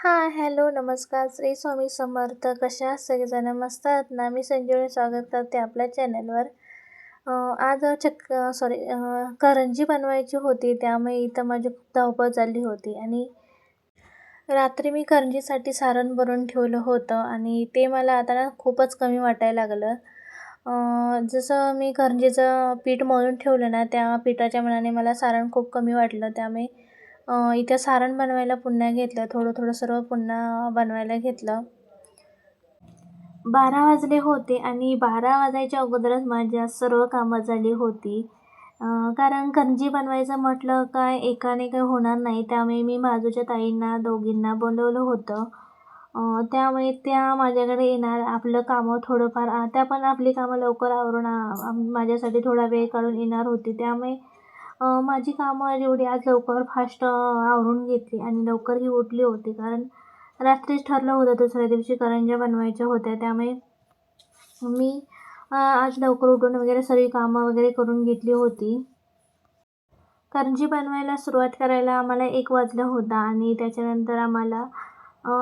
हां हॅलो नमस्कार. श्री स्वामी समर्थ. कशा आहात? सगळेजण मस्त आहात ना? मी संजीवनी स्वागत करते आपल्या चॅनलवर आज चक्क सॉरी करंजी बनवायची होती. त्यामुळे इथं माझी खूप धावपळ चालली होती. आणि रात्री मी करंजीसाठी सारण भरून ठेवलं होतं. आणि ते मला आता ना खूपच कमी वाटायला लागलं. जसं मी करंजीचं पीठ मळून ठेवलं ना त्या पिठाच्या मनाने मला सारण खूप कमी वाटलं. त्यामुळे इथं सारण बनवायला पुन्हा घेतलं. थोडं थोडं सर्व पुन्हा बनवायला घेतलं. बारा वाजले होते आणि बारा वाजायच्या अगोदरच माझ्या सर्व कामं झाली होती. कारण करंजी बनवायचं म्हटलं काय एकाने काही होणार नाही. त्यामुळे मी बाजूच्या ताईंना दोघींना बोलवलं होतं. त्यामुळे त्या माझ्याकडे येणार. आपलं कामं थोडंफार त्या पण आपली कामं लवकर आवरून माझ्यासाठी थोडा वेळ काढून येणार होती. त्यामुळे माझी कामं जेवढी आज लवकर फास्ट आवरून घेतली आणि लवकरही उठली होती. कारण रात्रीच ठरलं होतं दुसऱ्या दिवशी करंज्या बनवायच्या होत्या. त्यामुळे मी आज लवकर उठून वगैरे सगळी कामं वगैरे करून घेतली होती. करंजी बनवायला सुरुवात करायला आम्हाला एक वाजला होता आणि त्याच्यानंतर आम्हाला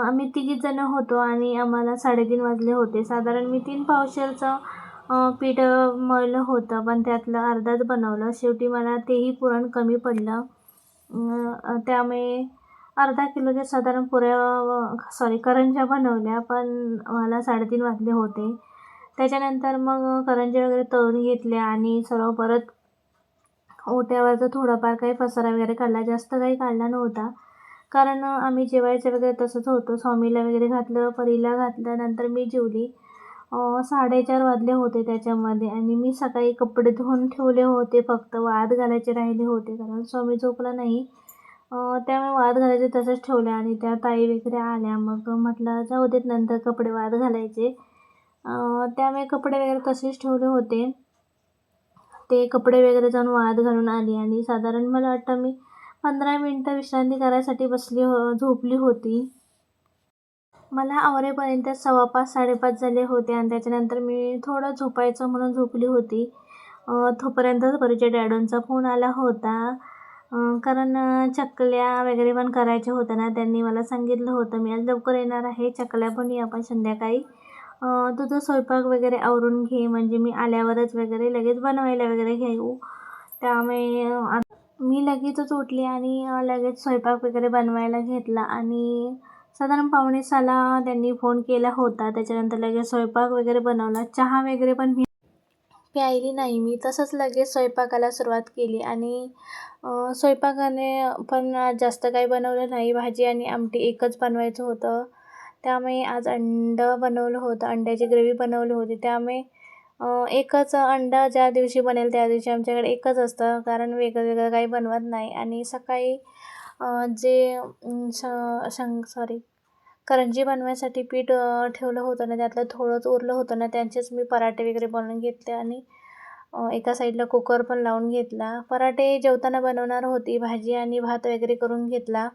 आम्ही तिघीच जणं होतो आणि आम्हाला साडेतीन वाजले होते. साधारण मी तीन पावशेरचं पीठ मळलं होतं पण त्यातलं अर्धाच बनवलं. शेवटी मला तेही पुरण कमी पडलं. त्यामुळे अर्धा किलोच्या साधारण पुऱ्या सॉरी करंज्या बनवल्या पण मला साडेतीन वाजले होते. त्याच्यानंतर मग करंज्या वगैरे तळून घेतल्या आणि सर्व परत ओट्यावरचा थोडाफार काही पसारा वगैरे काढला. जास्त काही काढला नव्हता. कारण आम्ही जेवायचं वगैरे तसंच होतं. स्वामीला वगैरे घातलं परीला घातलं नंतर मी जेवली. साडेचार वाजले होते त्याच्यामध्ये आणि मी सकाळी कपडे धुवून ठेवले होते फक्त वाद घालायचे राहिले होते. कारण स्वामी झोपला नाही. त्यामुळे वाद घालायचे तसंच ठेवले आणि त्या ताई वगैरे आल्या. मग म्हटलं जाऊ देत नंतर कपडे वाद घालायचे. त्यामुळे कपडे वगैरे तसेच ठेवले होते. ते कपडे वगैरे जाऊन वाद घालून आली आणि साधारण मला वाटतं मी पंधरा मिनटं विश्रांती करायसाठी बसली हो झोपली होती. मला आवरेपर्यंत सव्वापाच साडेपाच झाले होते आणि त्याच्यानंतर मी थोडं झोपायचं म्हणून झोपली होती. तोपर्यंतच परिचय डॅडोंचा फोन आला होता. कारण चकल्या वगैरे पण करायच्या होत्या ना त्यांनी मला सांगितलं होतं. मी आज लवकर येणार आहे चकल्या पण ये आपण संध्याकाळी. तुझं स्वयंपाक वगैरे आवरून घे म्हणजे मी आल्यावरच वगैरे लगेच बनवायला वगैरे घेऊ. त्यामुळे मी लगेचच उठली आणि लगेच स्वयंपाक वगैरे बनवायला घेतला आणि साधारण पावणे साला त्यांनी फोन केला होता. त्याच्यानंतर लगेच स्वयंपाक वगैरे बनवला. चहा वगैरे पण मी प्यायली नाही मी. तसंच लगेच स्वयंपाकाला सुरुवात केली आणि स्वयंपाकाने पण जास्त काही बनवलं नाही. भाजी आणि आमटी एकच बनवायचं होतं. त्यामुळे आज अंडं बनवलं होतं. अंड्याची ग्रेव्ही बनवली होती. त्यामुळे एकच अंडा ज्या दिवशी बनेल त्या दिवशी आमच्याकडे एकच असतं. कारण वेगळं वेगळं काही बनवत नाही. आणि सकाळी जे श शं सॉरी करंजी बनवायसाठी पीठ ठेवलं होतं ना त्यातलं थोडंच उरलं होतं ना त्यांचेच मी पराठे वगैरे बनवून घेतले आणि एका साईडला कुकर पण लावून घेतला. पराठे जेवताना बनवणार होती भाजी आणि भात वगैरे करून घेतला.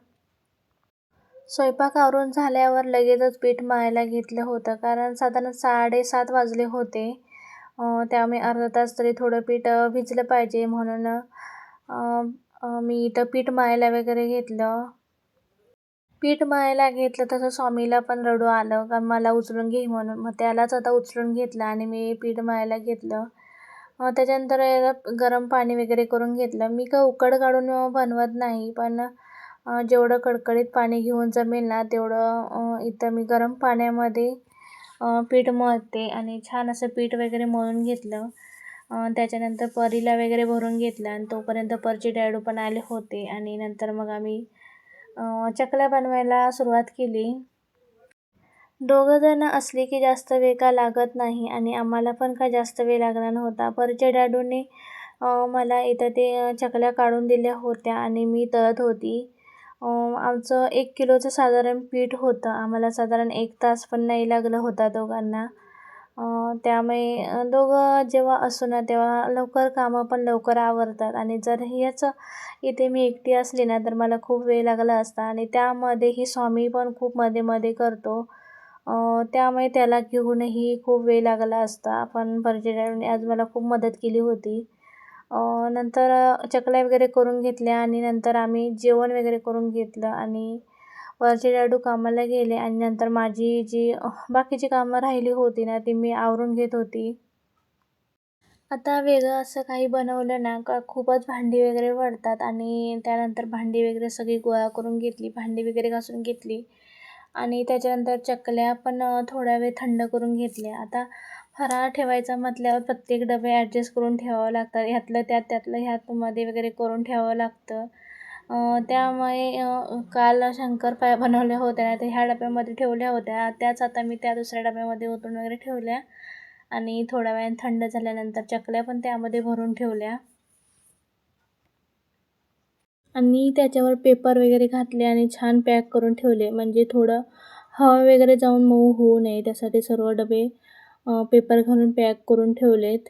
स्वयंपाक आवरून झाल्यावर लगेचच पीठ मळायला घेतलं होतं कारण साधारण साडेसात वाजले होते. त्यामुळे अर्धा तास तरी थोडं पीठ भिजलं पाहिजे म्हणून मी इथं पीठ मळायला वगैरे घेतलं. पीठ मळायला घेतलं तसं स्वामीला पण रडू आलं. कारण मला उचलून घे म्हणून. मग त्यालाच आता उचलून घेतलं आणि मी पीठ मळायला घेतलं. त्याच्यानंतर गरम पाणी वगैरे करून घेतलं. मी का उकड काढून बनवत नाही पण जेवढं कडकडीत पाणी घेऊन जमेल ना तेवढं इथं मी गरम पाण्यामध्ये पीठ मळते आणि छान असं पीठ वगैरे मळून घेतलं. त्याच्यानंतर परीला वगैरे भरून घेतलं आणि तोपर्यंत परचे डॅडू पण आले होते. आणि नंतर मग आम्ही चकल्या बनवायला सुरुवात केली. दोघंजणं असली असले की जास्त वेळ का लागत नाही आणि आम्हाला पण का जास्त वेळ लागला नव्हता. परचे डॅडूने मला इथं ते चकल्या काढून दिल्या होत्या आणि मी तळत होती. आमचं एक किलोचं साधारण पीठ होतं. आम्हाला साधारण एक तास पण नाही लागलं होता दोघांना. त्यामुळे दोघं जेव्हा असू ना तेव्हा लवकर कामं पण लवकर आवरतात. आणि जर ह्याचं इथे मी एकटी असली ना तर मला खूप वेळ लागला असता. आणि त्यामध्येही स्वामी पण खूप मध्ये मध्ये करतो. त्यामुळे त्याला घेऊनही खूप वेळ लागला असता. पण परजेडाने आज मला खूप मदत केली होती. नंतर चकल्या वगैरे करून घेतल्या आणि नंतर आम्ही जेवण वगैरे करून घेतलं. आणि वरचे डॅडू कामाला गेले आणि नंतर माझी जी बाकीची कामं राहिली होती ना ती मी आवरून घेत होती. आता वेगळं असं काही बनवलं ना का खूपच भांडी वगैरे पडतात आणि त्यानंतर भांडी वगैरे सगळी गोळा करून घेतली भांडी वगैरे घासून घेतली. आणि त्याच्यानंतर चकल्या पण थोड्या वेळ थंड करून घेतल्या. आता फराळ ठेवायचा म्हटल्यावर प्रत्येक डबे ॲडजस्ट करून ठेवावं लागतात ह्यातलं त्यात त्यातलं ह्यातमध्ये वगैरे करून ठेवावं लागतं. त्यामुळे काल शंकरपाळ्या बनवल्या होत्या. त्या तर ह्या डब्यामध्ये ठेवल्या होत्या. त्याच आता मी त्या दुसऱ्या डब्यामध्ये ओतून वगैरे ठेवल्या. आणि थोड्या वेळाने थंड झाल्यानंतर चकल्या पण त्यामध्ये भरून ठेवल्या. आणि त्याच्यावर पेपर वगैरे घातले आणि छान पॅक करून ठेवले. म्हणजे थोडं हवा वगैरे जाऊन मऊ होऊ नये. त्यासाठी सर्व डबे पेपर घालून पॅक करून ठेवलेत.